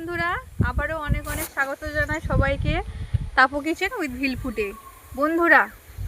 বন্ধুরা, আবারও অনেক অনেক স্বাগত জানাই সবাইকে তাপো কিচেন উইথ ভিল ফুটে। বন্ধুরা,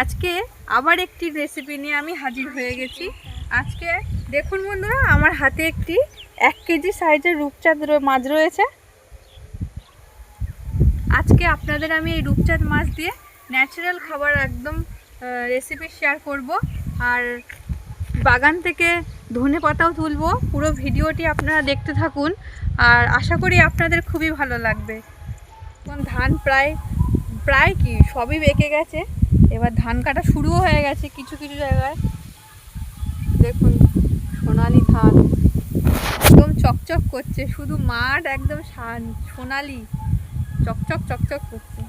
আজকে আবার একটি রেসিপি নিয়ে আমি হাজির হয়ে গেছি। আজকে দেখুন বন্ধুরা, আমার হাতে একটি এক কেজি সাইজের রূপচাঁদ মাছ রয়েছে। আজকে আপনাদের আমি এই রূপচাঁদ মাছ দিয়ে ন্যাচারাল খাবার একদম রেসিপি শেয়ার করব। আর বাগান থেকে ধনে পাতাও তুলবো। পুরো ভিডিওটি আপনারা দেখতে থাকুন। আর আশা করি আপনাদের খুবই ভালো লাগবে। এখন ধান প্রায় প্রায় কি, সবই বেঁকে গেছে। এবার ধান কাটা শুরুও হয়ে গেছে কিছু কিছু জায়গায়। দেখুন, সোনালি ধান। একদম চকচক করছে, শুধু মাঠ একদম সোনালি। চকচক চকচক করছে।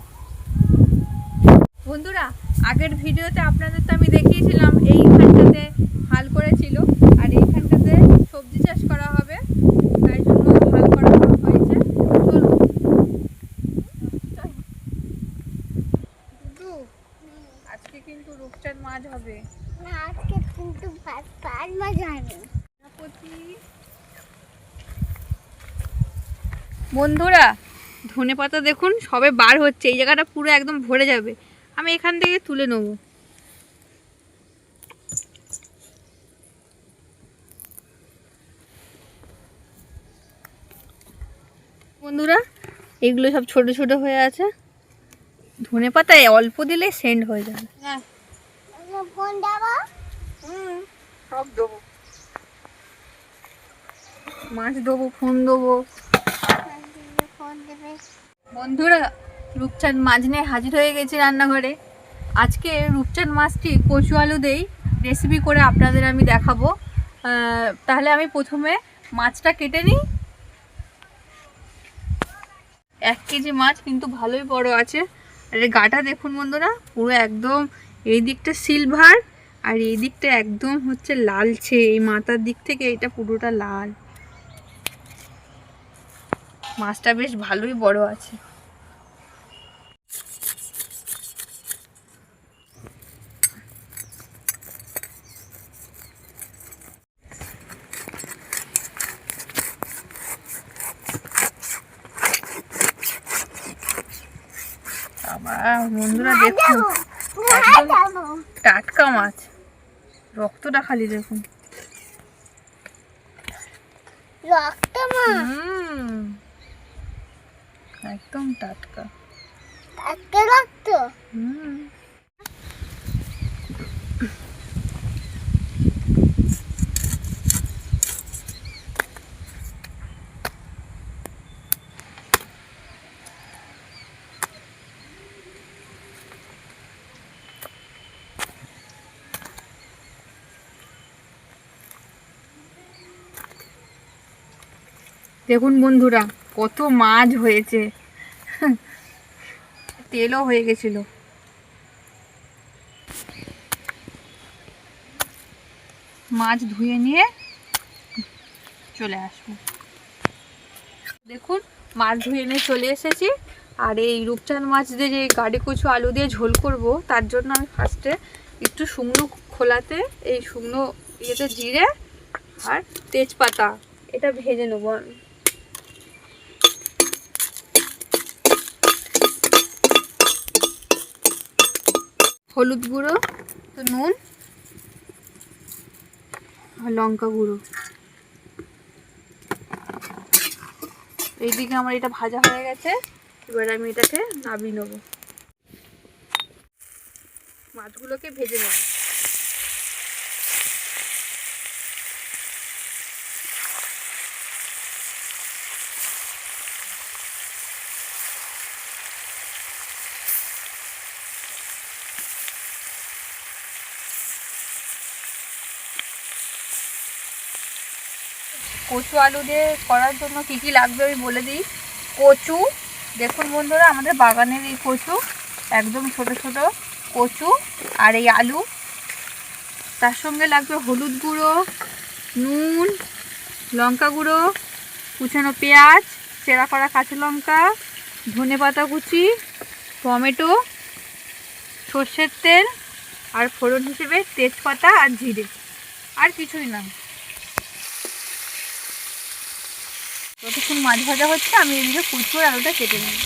বন্ধুরা, আগের ভিডিওতে আপনাদের তো আমি দেখিয়েছিলাম এইখানটাতে হাল করেছিল আর এইখানটাতে সবজি চাষ করা হবে তাই জন্য হাল করা হয়েছে চলুন চল। দুদু, আজকে কিন্তু রূপচাঁদ মাছ হবে না আজকে কিন্তু ভাত পার মজা নেই প্রজাপতি। বন্ধুরা ধনে পাতা দেখুন সবে বার হচ্ছে এই জায়গাটা পুরো একদম ভরে যাবে। আমি এখান থেকে তুলে নেব। বন্ধুরা এগুলো সব ছোট ছোট হয়ে আছে। ধনে পাতায় অল্প দিলে সেন্ড হয়ে যাবে। হ্যাঁ। সব দেবো। মাছ দেবো ফোন দেবে। বন্ধুরা, রূপচাঁদ মাছ নিয়ে হাজির হয়ে গেছি রান্নাঘরে। আজকে রূপচাঁদ মাছটি কচু আলু দেই রেসিপি করে আপনাদের আমি দেখাবো। তাহলে আমি প্রথমে মাছটা কেটে নিই। এক কেজি মাছ কিন্তু ভালোই বড় আছে। আর গাটা দেখুন বন্ধুরা, পুরো একদম এই দিকটা সিলভার আর এই দিকটা একদম হচ্ছে লালচে। এই মাথার দিক থেকে এটা পুরোটা লাল। মাছটা বেশ ভালোই বড় আছে। বন্ধুরা দেখুন একদম টাটকা মাছ। রক্তটা খালি দেখুন। রক্ত মা হুম। একদম টাটকা। আজকে রক্ত হুম। দেখুন বন্ধুরা কত মাছ হয়েছে। তেলও হয়ে গেছিল। মাছ ধুয়ে নিয়ে চলে আসব। দেখুন, মাছ ধুয়ে নিয়ে চলে এসেছি। আর এই রূপচাঁদ মাছ দিয়ে যে গাড়ি কুচু আলু দিয়ে ঝোল করব, তার জন্য আমি ফার্স্টে একটু শুকনো খোলাতে, এই শুকনো ইয়েতে জিরে আর তেজপাতা, এটা ভেজে নেব। হলুদ গুঁড়ো, তো নুন লঙ্কা গুঁড়ো। এইদিকে আমার এটা ভাজা হয়ে গেছে, এবার আমি এটাকে নাবি নেব। মাছগুলোকে ভেজে নেব। কচু আলু দিয়ে করার জন্য কি কি লাগবে আমি বলে দিই। কচু, দেখুন বন্ধুরা, আমাদের বাগানের এই কচু, একদম ছোট ছোট কচু আর এই আলু। তার সঙ্গে লাগবে হলুদ গুঁড়ো, নুন, লঙ্কা গুঁড়ো, কুচানো পেঁয়াজ, চেরা করা কাঁচা লঙ্কা, ধনে পাতা কুচি, টমেটো, সর্ষের তেল আর ফোড়ন হিসেবে তেজপাতা আর জিরে। আর কিছুই না। যতক্ষণ মাছ ভাজা হচ্ছে, আমি এদিকে কুচুর আলুটা কেটে নিই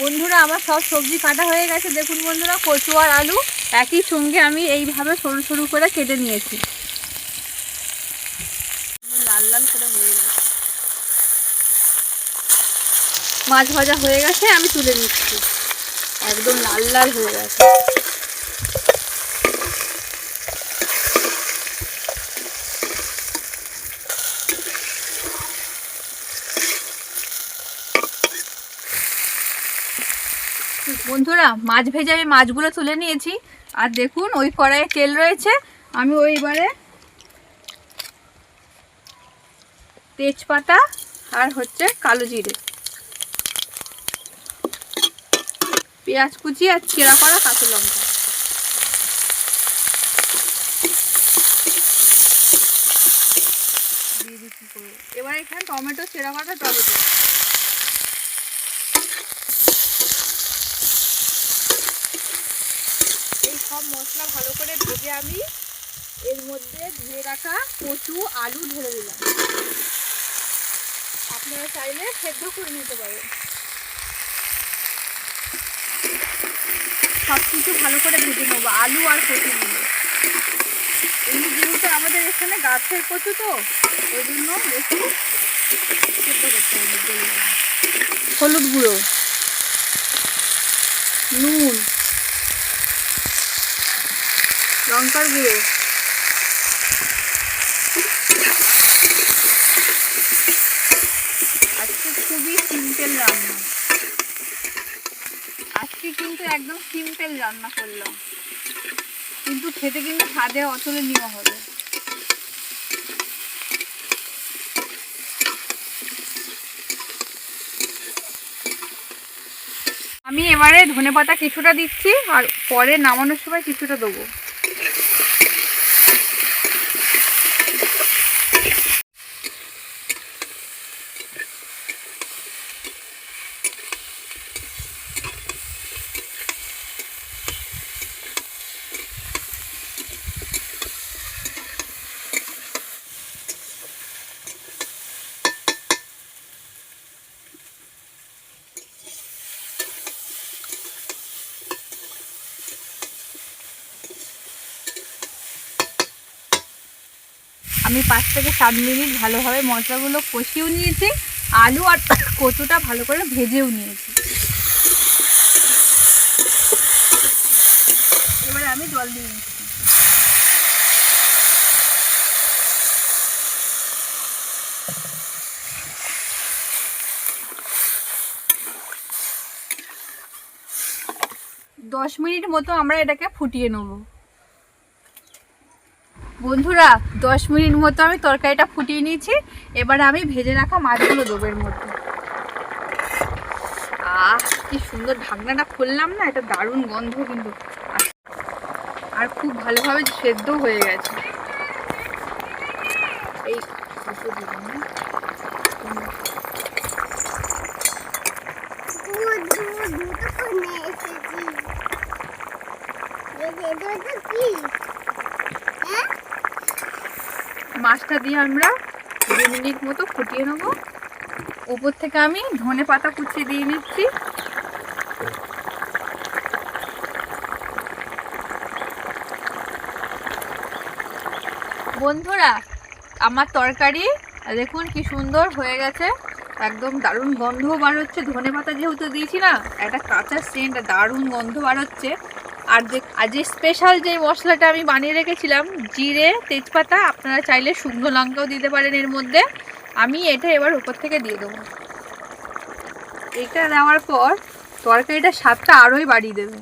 বন্ধুরা, আমার সব সবজি কাটা হয়ে গেছে। দেখুন বন্ধুরা, কচু আর আলু একই সঙ্গে আমি এইভাবে সরু সরু করে কেটে নিয়েছি। লাল লাল করে হয়ে গেছে। মাছ ভাজা হয়ে গেছে, আমি তুলে নিচ্ছি। একদম লাল লাল হয়ে গেছে। বন্ধুরা, মাছ ভেজে আমি মাছগুলো তুলে নিয়েছি। আর দেখুন, ওই কড়াইয়ে তেল রয়েছে। আমি ওইবারে তেজপাতা আর হচ্ছে কালো জিরে। পেঁয়াজ কুচি আর চেরা করা কাঁচা লঙ্কা। এবার এখানে টমেটো, চেরা করা টমেটো এই সব মশলা ভালো করে ভেজে আমি এর মধ্যে ধুয়ে রাখা কচু, আলু ঢেলে দিলাম। আপনারা চাইলে সেদ্ধ করে নিতে পারেন। সব কিছু ভালো করে ভেজে নেব, আলু আর কচুগুলো। এমনি যেহেতু আমাদের এখানে গাছের কচু তো, ওই জন্য বেশি হবে হলুদ গুঁড়ো, নুন, লঙ্কার গুঁড়ো আজকে খুবই সিম্পল রান্না আজকে কিন্তু একদম সিম্পল রান্না করলাম কিন্তু খেতে কিন্তু স্বাদে অতুলনীয় হবে। আমি এবারে ধনে পাতা কিছুটা দিচ্ছি আর পরে নামানোর সময় কিছুটা দেবো। আমি পাঁচ থেকে সাত মিনিট ভালোভাবে মশলাগুলো কষিয়েও নিয়েছি, আলু আর কচুটা ভালো করে ভেজেও নিয়েছি। এবারে আমি জল দিয়ে নিচ্ছি দশ মিনিট মতো আমরা এটাকে ফুটিয়ে নেব। বন্ধুরা, দশ মিনিট মতো আমি তরকারিটা ফুটিয়ে নিয়েছি। এবারে আমি ভেজে রাখা মাছগুলো দেবো এর মধ্যে। আহ, কি সুন্দর ঢাকনাটা খুললাম না, এটা দারুণ গন্ধ কিন্তু। আর খুব ভালোভাবে সেদ্ধ হয়ে গেছে। এই দুটো দিলাম না। দুধ দুধ দুটো কিনে এসেছি এই যে দুটো কি হ্যাঁ মাছটা দিয়ে আমরা দু মিনিট মতো ফুটিয়ে নেব। উপর থেকে আমি ধনে পাতা কুচিয়ে দিয়ে নিচ্ছি। বন্ধুরা, আমার তরকারি, দেখুন কি সুন্দর হয়ে গেছে। একদম দারুণ গন্ধ বার হচ্ছে। ধনে পাতা যেহেতু দিয়েছি না, একটা কাঁচা সেন্ট দারুণ গন্ধ বার হচ্ছে। আর যে আজ স্পেশাল যে মশলাটা আমি বানিয়ে রেখেছিলাম, জিরে, তেজপাতা, আপনারা চাইলে শুকনো লঙ্কাও দিতে পারেন এর মধ্যে। আমি এটা এবার উপর থেকে দিয়ে দেবো। এটা দেওয়ার পর তরকারিটা স্বাদটা আরোই বাড়িয়ে দেবে।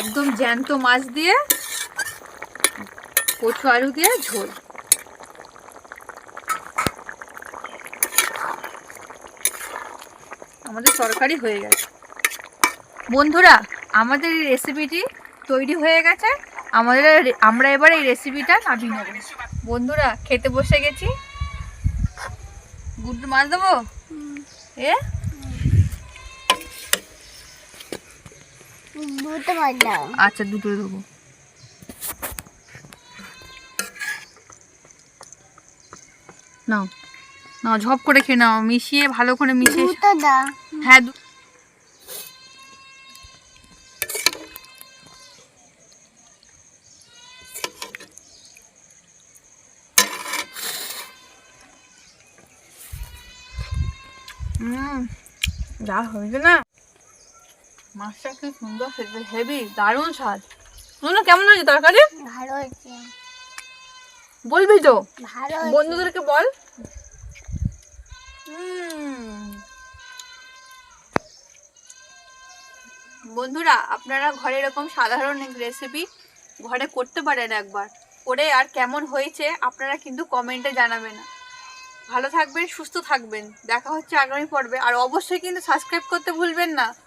একদম জ্যান্ত মাছ দিয়ে, কচু আলু দিয়ে ঝোল। আমাদের তরকারি হয়ে গেছে। বন্ধুরা আমাদের এই রেসিপিটি তৈরি হয়ে গেছে। আমাদের আমরা এবার এই রেসিপিটা নামিয়ে নেব। বন্ধুরা খেতে বসে গেছি। গুড মাছ দেবো? এ? আচ্ছা দুটো দেবো। নাও নাও ঝপ করে খেয়ে নাও মিশিয়ে ভালো করে মিশিয়ে হ্যাঁ যা হয়েছে না। মাছটা কি সুন্দর হেভি দারুণ স্বাদ। শোনো কেমন হয়েছে তরকারি? ভালো হয়েছে। বলবি তো। ভালো বন্ধুদেরকে বল। বন্ধুরা আপনারা ঘরে এরকম সাধারণ রেসিপি ঘরে করতে পারেন একবার। করে আর কেমন হয়েছে আপনারা কিন্তু কমেন্টে জানাবেন। ভালো থাকবেন, সুস্থ থাকবেন। দেখা হচ্ছে আগামী পর্বে। আর অবশ্যই কিন্তু সাবস্ক্রাইব করতে ভুলবেন না।